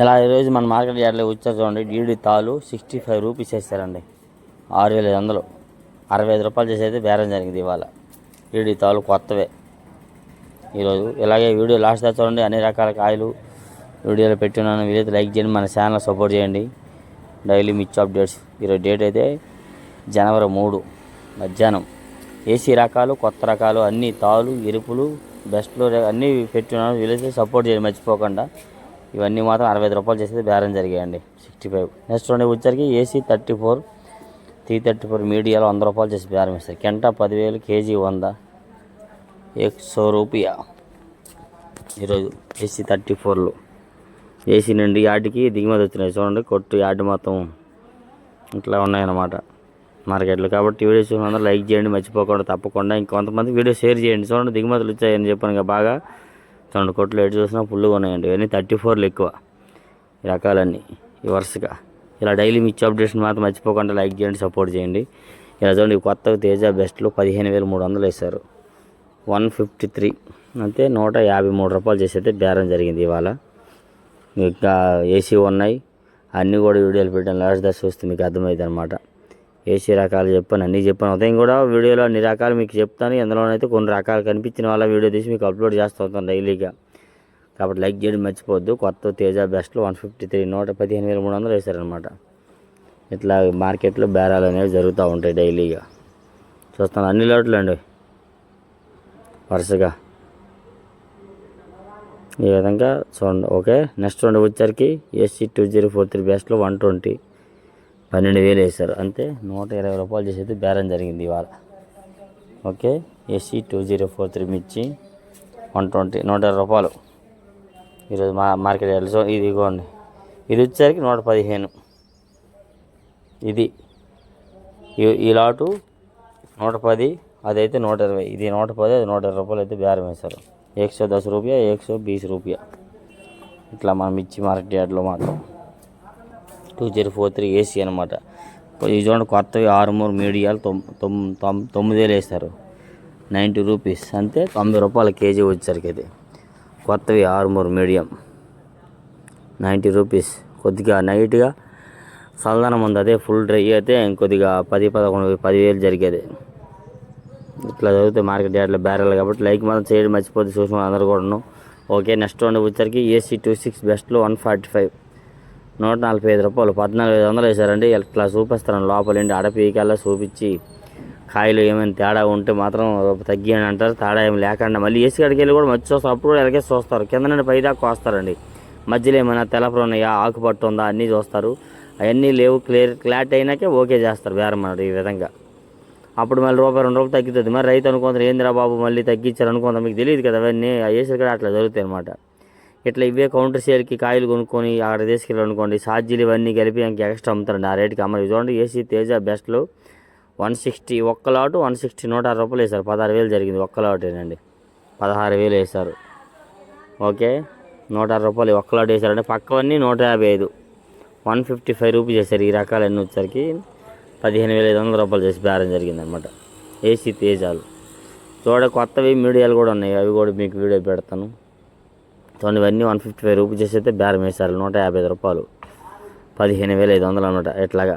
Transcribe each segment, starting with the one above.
ఇలా ఈరోజు మన మార్కెట్ యార్డ్లో వచ్చారు చూడండి. డీడీ తాలు సిక్స్టీ ఫైవ్ రూపీస్ వేస్తారండి ఆరు వేల ఐదు వందలు. అరవై ఐదు రూపాయలు చేసి అయితే బేరం జరిగింది ఇవాళ. డీడీ తాలు కొత్తవే. ఈరోజు ఇలాగే వీడియో లాస్ట్ దాకా చూడండి. అన్ని రకాల కాయలు వీడియోలో పెట్టున్నాను. వీలైతే లైక్ చేయండి. మన ఛానల్ సపోర్ట్ చేయండి. డైలీ మిచ్ అప్డేట్స్. ఈరోజు డేట్ అయితే జనవరి మూడు మధ్యాహ్నం. ఏసీ రకాలు కొత్త రకాలు అన్ని తాలు ఎరుపులు బెస్ట్లు అన్నీ పెట్టున్నాను. వీలైతే సపోర్ట్ చేయండి. మర్చిపోకుండా. ఇవన్నీ మాత్రం అరవై ఐదు రూపాయలు చేసేది బేరం జరిగాయండి. సిక్స్టీ ఫైవ్ నెక్స్ట్ రెండు వచ్చరికి AC thirty four three thirty four మీడియాలో వంద రూపాయలు చేసి బేరం ఇస్తారు. కెంటా పదివేలు కేజీ వంద. ఎక్సో రూపాయ. ఈరోజు ఏసీ థర్టీ ఫోర్లు ఏసీ నుండి యార్డ్కి దిగుమతి వచ్చినాయి. చూడండి కొట్టు యార్డ్ మొత్తం ఇట్లా ఉన్నాయన్నమాట మార్కెట్లో. కాబట్టి వీడియో చూసిన లైక్ చేయండి మర్చిపోకుండా తప్పకుండా ఇంకొంతమంది వీడియో షేర్ చేయండి. చూడండి దిగుమతులు వచ్చాయని చెప్పాను బాగా. రెండు కొట్లు ఎటు చూసినా ఫుల్గా ఉన్నాయండి. ఇవన్నీ థర్టీ ఫోర్లు ఎక్కువ ఈ రకాలన్నీ ఈ వరుసగా. ఇలా డైలీ మిర్చి అప్డేషన్ మాత్రం మర్చిపోకుండా లైక్ చేయండి సపోర్ట్ చేయండి. ఇలా చూడండి కొత్త కొత్తగా తేజ బెస్ట్లో పదిహేను వేల మూడు వందలు వేశారు. వన్ ఫిఫ్టీ త్రీ అంటే నూట యాభై మూడు రూపాయలు చేసైతే బేరం జరిగింది ఇవాళ. ఇంకా ఏసీ ఉన్నాయి అన్నీ కూడా వీడియోలు పెట్టాను లాస్ట్ దశ చూస్తే మీకు అర్థమైంది అనమాట ఏసీ రకాలు చెప్పాను అన్నీ చెప్పాను. ఉదయం కూడా వీడియోలో అన్ని రకాలు మీకు చెప్తాను. ఎందులోనైతే కొన్ని రకాలు కనిపించిన వాళ్ళ వీడియో తీసి మీకు అప్లోడ్ చేస్తూ ఉంటాను డైలీగా. కాబట్టి లైక్ చేయడం మర్చిపోవద్దు. కొత్త తేజ బెస్ట్లో వన్ ఫిఫ్టీ త్రీ నూట పదిహేను వేల మూడు వందలు వేశారనమాట ఇట్లా మార్కెట్లో బేరాలు అనేవి జరుగుతూ ఉంటాయి డైలీగా. చూస్తాను అన్ని లోట్లు అండి. వరుసగా. ఈ విధంగా చూడండి. ఓకే నెక్స్ట్ రెండు వచ్చరికి AC two zero four three బెస్ట్లో one twenty. పన్నెండు వేలు వేశారు. అంతే నూట ఇరవై రూపాయలు చేసేది బేరం జరిగింది ఇవాళ. Okay AC two zero four three మిర్చి వన్ ట్వంటీ నూట ఇరవై రూపాయలు. ఈరోజు మా మార్కెట్ యార్డ్లో సో ఇది ఇగోండి ఇది వచ్చేసరికి నూట పదిహేను. ఇది ఈ- ఈ లాటు నూట పది అదైతే నూట ఇరవై. ఇది నూట పది అది నూట ఇరవై రూపాయలు అయితే బేరం వేశారు. ఏక్ సో దస్ రూపాయ ఏక్ సో బీస్ రూపాయ. ఇట్లా మనం ఇచ్చి మార్కెట్ యార్డ్లో మాత్రం. Two zero four three AC అనమాట ఇది చూడండి కొత్తవి ఆరుమూరు మీడియాలు తొమ్ తొమ్ తొమ్మిది వేలు వేస్తారు నైంటీ రూపీస్. అంతే తొంభై రూపాయల కేజీ వచ్చేసరికి అది కొత్తవి ఆరుమూరు మీడియం. Ninety rupees. కొద్దిగా నైట్గా చల్లదనం ఉంది. అదే ఫుల్ డ్రై అయితే ఇంకొద్దిగా పది పదకొండు పదివేలు జరిగేది. ఇట్లా చదివితే మార్కెట్ యార్డ్లో బ్యారెల్ కాబట్టి లైక్ మాత్రం చేయడం మర్చిపోతే చూసిన అందరూ కూడాను. ఓకే నెక్స్ట్ వన్ వచ్చరికి ఏసీ టూ సిక్స్ బెస్ట్లో వన్ ఫార్టీ ఫైవ్. నూట నలభై ఐదు రూపాయలు పద్నాలుగు ఐదు వందలు వేశారండి. ఇట్లా చూపిస్తాను లోపలండి అడపీకల్లా చూపించి కాయలు ఏమైనా తేడా ఉంటే మాత్రం తగ్గి అంటారు. తేడా ఏమి లేకుండా మళ్ళీ ఏసీ కాడికి వెళ్ళి కూడా మధ్య చూస్తారు అప్పుడు కూడా ఎలాగే చూస్తారు. కింద నుండి పైదాకా కోస్తారండి. వస్తారండి మధ్యలో ఏమైనా తెలపరు ఉన్నాయా ఆకుపట్టు ఉందా అన్నీ చూస్తారు. అవన్నీ లేవు క్లియర్ క్లారిటీ అయినాకే ఓకే చేస్తారు బేరం అన్నాడు ఈ విధంగా. అప్పుడు మళ్ళీ రూపాయి రెండు రూపాయలు తగ్గుతుంది. మరి రైతు అనుకుంటారు ఏందిరా బాబు మళ్ళీ తగ్గించారు అనుకుంటారు. మీకు తెలియదు కదా అవన్నీ ఆ ఏసీ కూడా అట్లా జరుగుతాయి అనమాట ఇట్లా ఇవే కౌంటర్ సేల్కి కాయలు కొనుక్కొని అక్కడ తీసుకెళ్ళి అనుకోండి ఛార్జీలు ఇవన్నీ కలిపి ఇంకా ఎక్స్ట్రా అమ్ముతారండి. ఆ రేట్కి అమ్మరు చూడండి ఏసీ తేజ బెస్ట్లో వన్ సిక్స్టీ ఒక్క లాటు వన్ సిక్స్టీ నూట అరవై రూపాయలు వేశారు. పదహారు వేలు జరిగింది ఒక్క లాటేనండి పదహారు వేలు వేశారు. ఓకే? నూట అరవై రూపాయలు ఒక్క లాట్ వేశారంటే పక్కవన్నీ నూట యాభై ఐదు. వన్ ఫిఫ్టీ ఫైవ్ రూపీస్ చేశారు ఈ రకాలన్నీ వచ్చరికి పదిహేను వేల ఐదు వందల రూపాయలు చేసి బేరం జరిగిందనమాట. ఏసీ తేజాలు. చూడ కొత్తవి మీడియాలు కూడా ఉన్నాయి. అవి కూడా మీకు వీడియో పెడతాను. మొత్తం ఇవన్నీ వన్ ఫిఫ్టీ ఫైవ్ రూపీస్ చేసి అయితే బేరం వేశారు. నూట యాభై ఐదు రూపాయలు. పదిహేను వేల ఐదు వందలు అనమాట ఇట్లాగా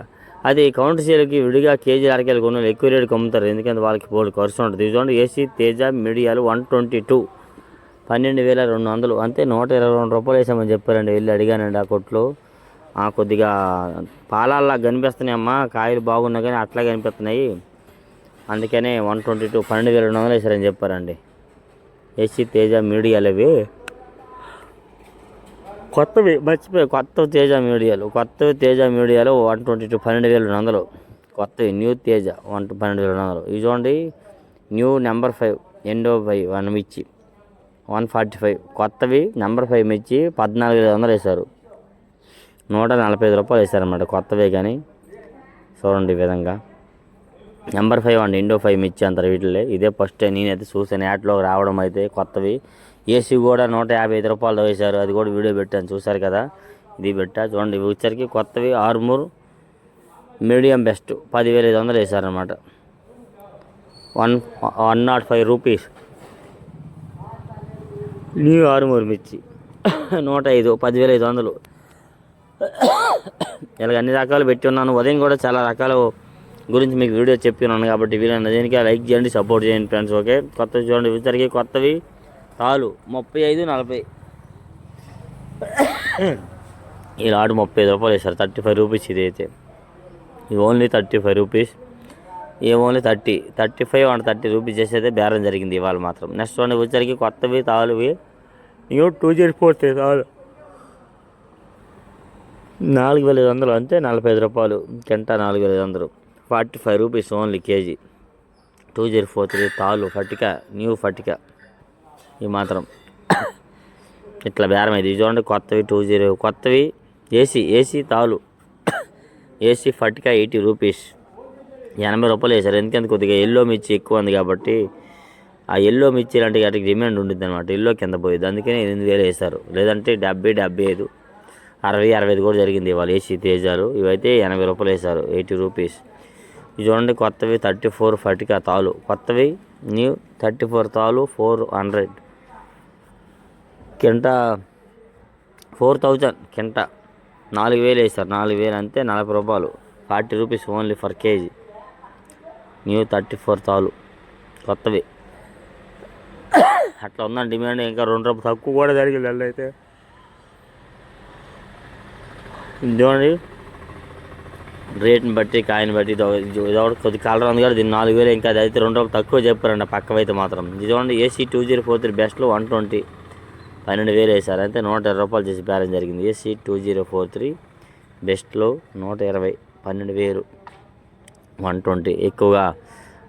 అది కౌంటర్ సేల్కి విడిగా కేజీ అరకేలు కొనుగోలు ఎక్కువ రేటుకి అమ్ముతారు. ఎందుకంటే వాళ్ళకి బోర్డు ఖర్చు ఉంటుంది ఇది చూడండి ఏసీ తేజ మీడియాలు వన్ ట్వంటీ టూ పన్నెండు వేల రెండు వందలు. అంతే నూట ఇరవై రెండు రూపాయలు వేసామని చెప్పారండి. వెళ్ళి అడిగానండి ఆ కొట్లో. ఆ కొద్దిగా పాలల్లా కనిపిస్తున్నాయి అమ్మా కాయలు బాగున్నా కానీ అట్లా కనిపిస్తున్నాయి. అందుకనే వన్ ట్వంటీ టూ పన్నెండు వేల రెండు వందలు వేసారని చెప్పారండి. ఏసీ తేజ మీడియాలు అవి కొత్తవి మర్చిపోయి కొత్త తేజ మీడియాలు కొత్త తేజ మీడియాలు వన్ ట్వంటీ టూ పన్నెండు వేల రెండు వందలు. కొత్తవి న్యూ తేజ వన్ పన్నెండు వేల రెండు వందలు. ఇది చూడండి new number five Indo five one మిర్చి వన్ ఫార్టీ ఫైవ్. కొత్తవి నెంబర్ ఫైవ్ మిర్చి పద్నాలుగు వేల వందలు వేశారు. నూట నలభై ఐదు రూపాయలు వేశారన్నమాట కొత్తవే కానీ. చూడండి ఈ విధంగా. నెంబర్ ఫైవ్ అండి ఇండో ఫైవ్ మిర్చి అంటారు వీటిలో ఇదే ఫస్ట్ నేనైతే చూసాను యాట్లో రావడం అయితే కొత్తవి. ఏసీ కూడా నూట యాభై ఐదు రూపాయలు వేశారు. అది కూడా వీడియో పెట్టాను. చూసారు కదా? ఇది పెట్టా. చూడండి వచ్చరికి కొత్తవి. Armoor medium best. పదివేల ఐదు వందలు వేశారనమాట one one naught five rupees. New Armoor మిర్చి. నూట ఐదు పదివేల ఐదు వందలు. ఇలాగ అన్ని రకాలు పెట్టి ఉన్నాను. ఉదయం కూడా చాలా రకాల గురించి మీకు వీడియో చెప్పినాను కాబట్టి వీళ్ళని దేనికి లైక్ చేయండి సపోర్ట్ చేయండి ఫ్రెండ్స్ ఓకే? కొత్తవి చూడండి వితరికి కొత్తవి తాలు ముప్పై ఐదు నలభై. ఈ లాడు ముప్పై ఐదు రూపాయలు వేశారు. థర్టీ ఫైవ్ రూపీస్ ఇది అయితే. ఇది ఓన్లీ థర్టీ ఫైవ్ రూపీస్. ఈ only thirty. Thirty five and thirty rupees చేసేదే బేరం జరిగింది ఇవాళ మాత్రం. నెక్స్ట్ వన్ వచ్చేసరికి కొత్తవి తాలువి. ఇవి టూ జీరో ఫోర్ తాలు నాలుగు వేల ఐదు వందలు అంతే నలభై ఐదు రూపాయలు. గంట నాలుగు వేల ఐదు వందలు. Forty five rupees only KG. Two zero four three తాలు ఫటిక న్యూ ఫటిక. ఈ మాత్రం. ఇట్లా బేరం ఇది చూడండి కొత్తవి టూ జీరో. కొత్తవి ఏసీ ఏసీ తాలు. ఏసీ ఫటిక ఎయిటీ రూపీస్. ఎనభై రూపాయలు వేశారు. ఎందుకంటే కొద్దిగా ఎల్లో మిర్చి ఎక్కువ ఉంది కాబట్టి ఆ ఎల్లో మిర్చి లాంటి వాటికి డిమాండ్ ఉంటుంది అనమాట ఎల్లో కింద పోయేది. అందుకనే ఎనిమిది వేలు వేశారు. లేదంటే డెబ్బై డెబ్బై ఐదు. అరవై అరవై ఐదు కూడా జరిగింది ఇవాళ ఏసీ తేజాలు. ఇవైతే ఎనభై రూపాయలు వేశారు. Eighty rupees. ఇది చూడండి కొత్తవి థర్టీ ఫోర్ ఫటికా తాలు. కొత్తవి న్యూ థర్టీ ఫోర్ తాలు ఫోర్ హండ్రెడ్. కింట ఫోర్ థౌజండ్ కింట. నాలుగు వేలు వేస్తారు నాలుగు వేలు అంతే నలభై రూపాయలు. Forty rupees only for KG. New thirty four తాలు. కొత్తవి. అట్లా ఉందండి డిమాండ్ ఇంకా రెండు రూపాయలు తక్కువ కూడా జరిగింది అల్లు అయితే. చూడండి రేట్ని బట్టి కాయని బట్టి ఇదొకటి కొద్ది కలర్ ఉంది కదా దీని నాలుగు వేలు ఇంకా అది అయితే రెండు రూపాయలు తక్కువ చెప్పారండి పక్కవైతే మాత్రం. ఇది చూడండి AC two zero four three బెస్ట్లో one twenty. పన్నెండు వేలు వేశారు. అంతే నూట ఇరవై రూపాయలు చేసి బేరం జరిగింది. AC two zero four three బెస్ట్లో నూట ఇరవై పన్నెండు వేలు. One twenty. ఎక్కువగా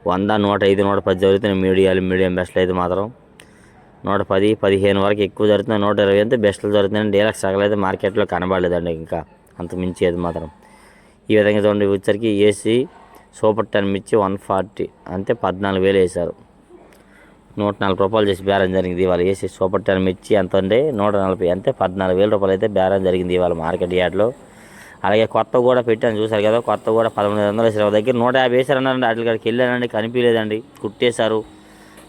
వంద నూట ఐదు నూట పది జరుగుతున్నాయి మీడియాలు మీడియం బెస్ట్లు అయితే మాత్రం. నూట పది పదిహేను వరకు ఎక్కువ జరుగుతున్నాయి. నూట ఇరవై అయితే బెస్ట్లు జరుగుతున్నాయి. డీలక్స్ అయితే మార్కెట్లో కనబడలేదండి ఇంకా. అంత మించి అది మాత్రం. ఈ విధంగా చూడండి వచ్చరికి ఏసీ సూపర్ టెన్ మిర్చి వన్ ఫార్టీ. అంతే పద్నాలుగు వేలు వేశారు. నూట నలభై రూపాయలు చేసి బేరం జరిగింది ఇవాళ ఏసీ సూపర్ టెన్ మిర్చి ఎంత ఉంది నూట నలభై అంతే పద్నాలుగు వేల రూపాయలు అయితే బేరం జరిగింది ఇవాళ మార్కెట్ యార్డ్లో. అలాగే కొత్త కూడా పెట్టాను చూసారు కదా కొత్త కూడా పదమూడు వందల ఇరవై దగ్గర నూట యాభై వేసారన్నారండి వాటి కాడికి వెళ్ళానండి కనిపించలేదండి. కుట్టేశారు.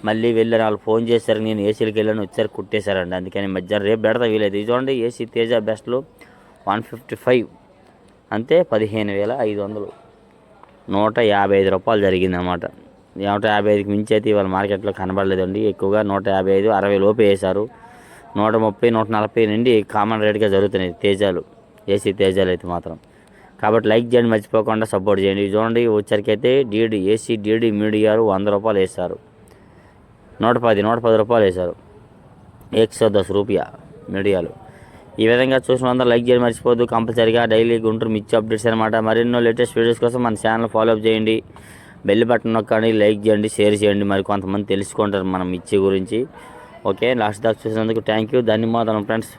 మళ్ళీ వెళ్ళాను వాళ్ళు ఫోన్ చేశారు నేను ఏసీలకు వెళ్ళాను వచ్చారు కుట్టేశారండి. అందుకని మధ్యాహ్నం రేపు పెడతా వీలైతే. ఇది చూడండి ఏసీ తేజ బెస్ట్లో వన్ ఫిఫ్టీ ఫైవ్. అంతే పదిహేను వేల ఐదు వందలు. నూట యాభై ఐదు రూపాయలు జరిగిందన్నమాట. నూట యాభై ఐదుకి మించి అయితే ఇవాళ మార్కెట్లో కనబడలేదండి. ఎక్కువగా నూట యాభై ఐదు అరవై లోపు వేశారు. నూట ముప్పై నూట నలభై నుండి కామన్ రేట్గా జరుగుతున్నాయి తేజాలు. ఏసీ తేజాలు అయితే మాత్రం. కాబట్టి లైక్ చేయండి మర్చిపోకుండా సపోర్ట్ చేయండి. చూడండి వచ్చరికి అయితే డీడీ ఏసీ డీడీ మీడియాలు వంద రూపాయలు వేస్తారు నూట పది నూట పది రూపాయలు వేశారు. ఏక్ దశ రూపాయ మీడియాలు. ఈ విధంగా చూసిన అందరూ లైక్ చేయడం మర్చిపోద్దు కంపల్సరీగా డైలీ గుంటూరు మిర్చి అప్డేట్స్ అనమాట మరెన్నో లేటెస్ట్ వీడియోస్ కోసం మన ఛానల్ ఫాలో అప్ చేయండి. బెల్ బటన్ నొక్కండి లైక్ చేయండి షేర్ చేయండి. మరి కొంతమంది తెలుసుకుంటారు మనం ఇచ్చే గురించి. ఓకే లాస్ట్ దాకా చూసినందుకు థ్యాంక్ యూ ధన్యవాదాలు ఫ్రెండ్స్.